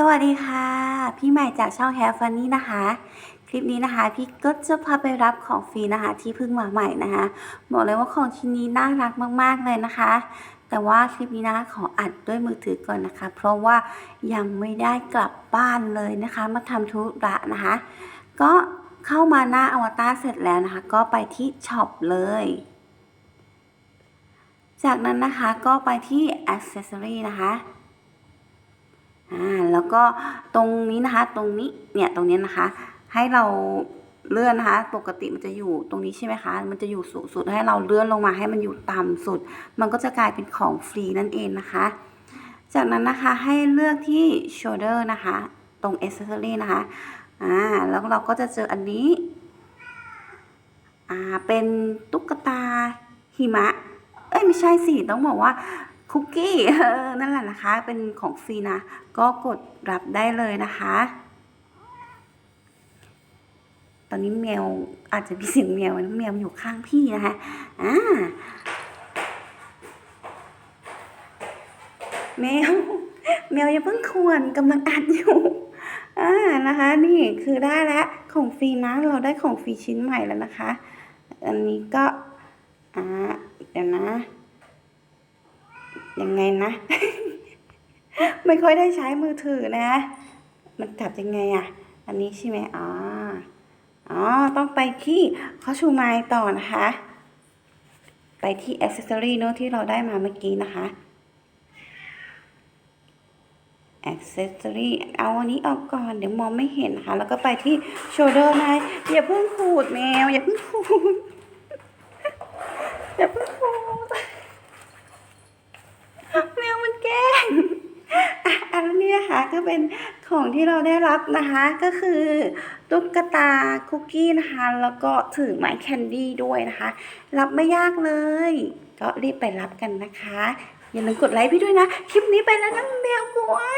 สวัสดีค่ะ พี่ใหม่จากช่อง Hair Funny นะคะ คลิปนี้นะคะ พี่ก็จะพาไปรับของฟรีนะคะ ที่เพิ่งมาใหม่นะคะ บอกเลยว่าของชิ้นนี้น่ารักมาก ๆ เลยนะคะ แต่ว่าคลิปนี้นะคะขออัดด้วยมือถือก่อนนะคะ เพราะว่ายังไม่ได้กลับบ้านเลยนะคะ มาทำธุระนะคะ ก็เข้ามาหน้าอวตารเสร็จแล้วนะคะ ก็ไปที่ช็อปเลยจากนั้นนะคะก็ไปที่ Accessory นะคะ อ่าแล้วก็ตรงนี้นะคะ ตรงนี้เนี่ยตรงนี้นะคะ ให้เราเลื่อนนะคะ ปกติมันจะอยู่ตรงนี้ใช่ไหมคะ มันจะอยู่สูงสุดให้เราเลื่อนลงมาให้มันอยู่ต่ำสุด มันก็จะกลายเป็นของฟรีนั่นเองนะคะ จากนั้นนะคะให้เลือกที่ shoulder นะคะ ตรง accessory นะคะอ่าแล้วเราก็จะเจออันนี้อ่าเป็นตุ๊กตาหิมะ เอ้ยไม่ใช่สิต้องบอกว่า คุกกี้นั่นแหละนะคะ เป็นของฟรีนะ ก็กดรับได้เลยนะคะ ตอนนี้แมวอาจจะมีเสียงแมวแมวอยู่ข้างพี่นะคะอ่าแมวแมวย่าเพิ่งควรกำลังอัดอยู่อ่านะคะ นี่คือได้แล้วของฟรีนะเราได้ของฟรีชิ้นใหม่แล้วนะคะ อันนี้ก็อ่าเดี๋ยวนะ ยังไงนะ ไม่ค่อยได้ใช้มือถือนะ มันจับยังไงอะ อันนี้ใช่ไหมอ๋ออ๋อ ต้องไปที่คอชูไมต่อนะคะ ไปที่อ c เซ s ซอรีเนอะที่เราได้มาเมื่อกี้นะคะอ c เซ s ซอรีเอาอันนี้ออกก่อน เดี๋ยวมองไม่เห็นนะคะ แล้วก็ไปที่โชเดอร์นายอย่าเพิ่งขูดแมว อย่าเพิ่งขูด อย่าเพิ่งขูด แมวมันแกล้งอะอันนี้นะคะ ก็เป็นของที่เราได้รับนะคะ ก็คือตุ๊กตาคุกกี้นะคะ แล้วก็ถือไม้แคนดี้ด้วยนะคะ รับไม่ยากเลย ก็รีบไปรับกันนะคะ อย่าลืมกดไลค์พี่ด้วยนะ คลิปนี้ไปแล้วนะแมวกวย